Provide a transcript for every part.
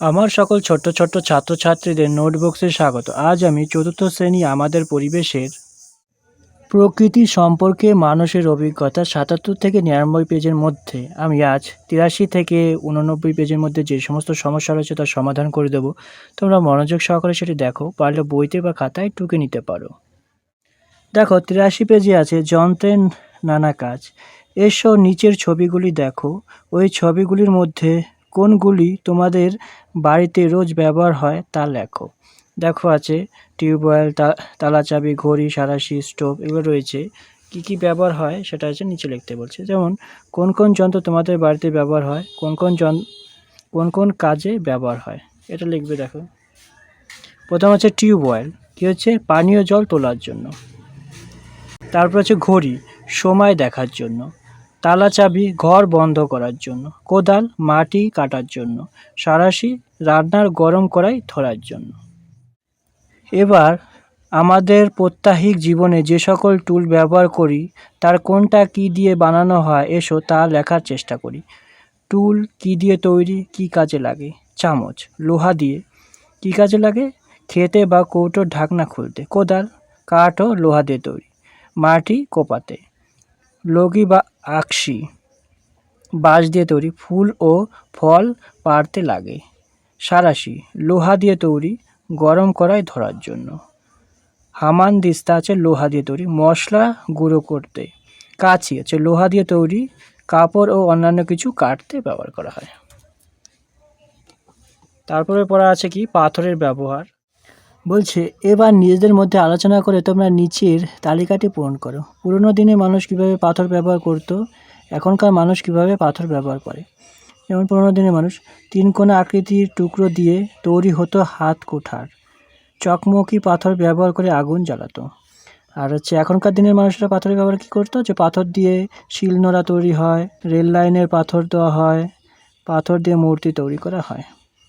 আমার সকল ছোট্ট ছোট্ট ছাত্রছাত্রীদের নোটবুকসে স্বাগত। আজ আমি চতুর্থ শ্রেণি আমাদের পরিবেশের প্রকৃতি সম্পর্কে মানুষের অভিজ্ঞতা সাতাত্তর থেকে নিরানব্বই পেজের মধ্যে। আমি আজ তিরাশি থেকে উননব্বই পেজের মধ্যে যে সমস্ত সমস্যা রয়েছে তার সমাধান করে দেবো। তোমরা মনোযোগ সহকারে সেটি দেখো, পারলে বইতে বা খাতায় টুকে নিতে পারো। দেখো, তিরাশি পেজে আছে, যন্ত্রের নানা কাজ। এসো, নিচের ছবিগুলি দেখো। ওই ছবিগুলির মধ্যে কোনগুলি তোমাদের বাড়িতে রোজ ব্যবহার হয় তা লেখো। দেখো আছে, টিউবওয়েল, তা- তালা চাবি ঘড়ি, সারাশি, স্টোভ এগুলো রয়েছে। কি কি ব্যবহার হয় সেটা হচ্ছে নিচে লিখতে বলছে। যেমন, কোন কোন যন্ত্র তোমাদের বাড়িতে ব্যবহার হয়, কোন কোন জন কোন কোন কাজে ব্যবহার হয়, এটা লিখবে দেখো। প্রথম হচ্ছে টিউবওয়েল, কী হচ্ছে? পানীয় জল তোলার জন্য। তারপর হচ্ছে ঘড়ি, সময় দেখার জন্য। তালা চাবি ঘর বন্ধ করার জন্য, কোদাল, মাটি কাটার জন্য, সারাশি রান্নার গরম করাই ধরার জন্য। এবার আমাদের প্রত্যাহিক জীবনে যে সকল টুল ব্যবহার করি, তার কোনটা কি দিয়ে বানানো হয়, এসো তা লেখার চেষ্টা করি। টুল কি দিয়ে তৈরি, কি কাজে লাগে? চামচ, লোহা দিয়ে। কি কাজে লাগে? খেতে বা কৌটোর ঢাকনা খুলতে। কোদাল, কাঠ ও লোহা দিয়ে তৈরি। মাটি কোপাতে। লগি বা আকশি, বাঁশ দিয়ে তৈরি ফুল ও ফল পাড়তে লাগে। সারাশি, লোহা দিয়ে তৈরি গরম কড়াই ধরার জন্য। হামান দিস্তা আছে লোহা দিয়ে তৈরি মশলা গুঁড়ো করতে। কাঁচি আছে লোহা দিয়ে তৈরি কাপড় ও অন্যান্য কিছু কাটতে ব্যবহার করা হয়। তারপরে পড়া আছে কি? পাথরের ব্যবহার। বলছে, এবার নিজেদের মধ্যে আলোচনা করে তোমরা নিচের তালিকাটি পূরণ করো। পুরনো দিনে মানুষ কীভাবে পাথর ব্যবহার করত, এখনকার মানুষ কীভাবে পাথর ব্যবহার করে? যেমন পুরনো দিনের মানুষ, তিন কোণা আকৃতির টুকরো দিয়ে তৈরি হতো হাত কোঠার। চকমকি পাথর ব্যবহার করে আগুন জ্বালাতো। আর হচ্ছে, এখনকার দিনের মানুষরা পাথরের ব্যবহার কী করতো? যে পাথর দিয়ে শিলনোড়া তৈরি হয়, রেল লাইনের পাথর দেওয়া হয়, পাথর দিয়ে মূর্তি তৈরি করা হয়।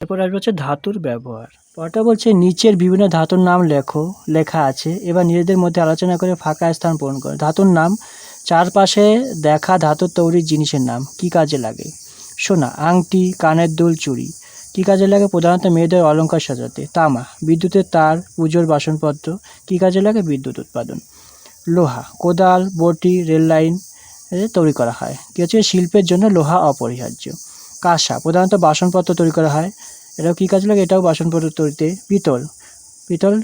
এরপর আসবে হচ্ছে ধাতুর ব্যবহার। পরটা বলছে, নিচের বিভিন্ন ধাতুর নাম লেখো, লেখা আছে। এবার নিজেদের মধ্যে আলোচনা করে ফাঁকা স্থান পূরণ করো। ধাতুর নাম, চারপাশে দেখা ধাতুর তৈরির জিনিসের নাম, কি কাজে লাগে? সোনা, আংটি, কানের দুল, চুড়ি। কি কাজে লাগে? প্রধানত মেয়েদের অলঙ্কার সাজাতে। তামা, বিদ্যুতের তার, পুজোর বাসনপত্র। কি কাজে লাগে? বিদ্যুৎ উৎপাদন। লোহা, কোদাল, বটি, রেল লাইন তৈরি করা হয়। কি হচ্ছে? শিল্পের জন্য লোহা অপরিহার্য। কাঁসা, প্রধানত বাসনপত্র তৈরি করা হয়। এটাও কী কাজে লাগে? এটাও বাসনপত্র তৈরিতে পিতল। পিতল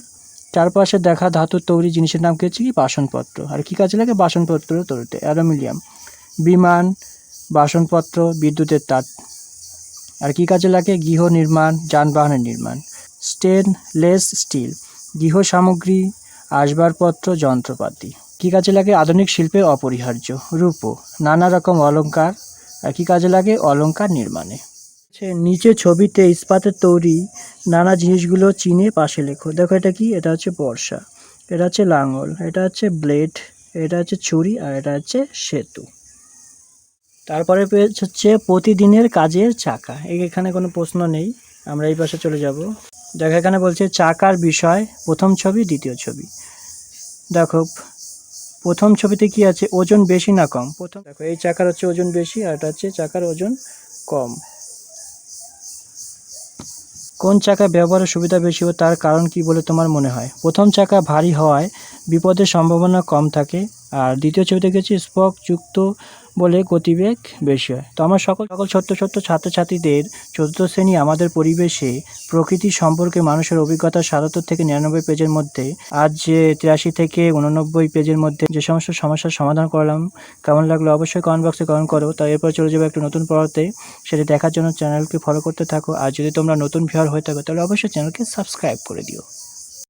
চারপাশে দেখা ধাতুর তৈরি জিনিসের নাম কি হচ্ছে কি? বাসনপত্র আর কী কাজে লাগে? বাসনপত্র তৈরিতে। অ্যালুমিনিয়াম, বিমান বাসনপত্র বিদ্যুতের তার। আর কী কাজে লাগে? গৃহ নির্মাণ, যানবাহনের নির্মাণ। Stainless steel. গৃহ সামগ্রী, আসবাবপত্র, যন্ত্রপাতি। কী কাজে লাগে? আধুনিক শিল্পে অপরিহার্য। রূপো। নানা রকম অলংকার। আর কী কাজে লাগে? অলঙ্কার নির্মাণে। নিচে ছবিতে ইস্পাতের তৈরি নানা জিনিসগুলো চিনে পাশে লেখো। দেখো এটা কি? এটা হচ্ছে বর্ষা। এটা হচ্ছে লাঙল এটা হচ্ছে ব্লেড। এটা হচ্ছে ছুরি আর এটা হচ্ছে সেতু। তারপরে হচ্ছে প্রতিদিনের কাজের চাকা। এখানে কোনো প্রশ্ন নেই। আমরা এই পাশে চলে যাব। দেখো এখানে বলছে চাকার বিষয়, প্রথম ছবি, দ্বিতীয় ছবি। দেখো, প্রথম ছবিতে কি আছে? ওজন বেশি না কম? প্রথম দেখো, এই চাকার হচ্ছে ওজন বেশি আর এটা হচ্ছে চাকার ওজন কম। কোন চাকা ব্যবহারের সুবিধা বেশি ও তার কারণ কী বলে তোমার মনে হয়? প্রথম চাকা ভারী হওয়ায় বিপদের সম্ভাবনা কম থাকে। আর দ্বিতীয় ছবিতে গেছি স্পক যুক্ত বলে গতিবেগ বেশি হয়। তো আমার সকল সকল ছোট্ট ছোট্ট ছাত্রছাত্রীদের চতুর্থ শ্রেণি আমাদের পরিবেশে প্রকৃতি সম্পর্কে মানুষের অভিজ্ঞতা সাতাত্তর থেকে নিরানব্বই পেজের মধ্যে, আজ যে তিরাশি থেকে উননব্বই পেজের মধ্যে যে সমস্ত সমস্যার সমাধান করলাম, কেমন লাগল অবশ্যই কমেন্ট বক্সে কমেন্ট করো। তো এরপর চলে যাব একটু নতুন পড়াতে সেটা দেখার জন্য চ্যানেলকে ফলো করতে থাকো। আর যদি তোমরা নতুন ভিউয়ার হয়ে থাকো, তাহলে অবশ্যই চ্যানেলকে সাবস্ক্রাইব করে দিও।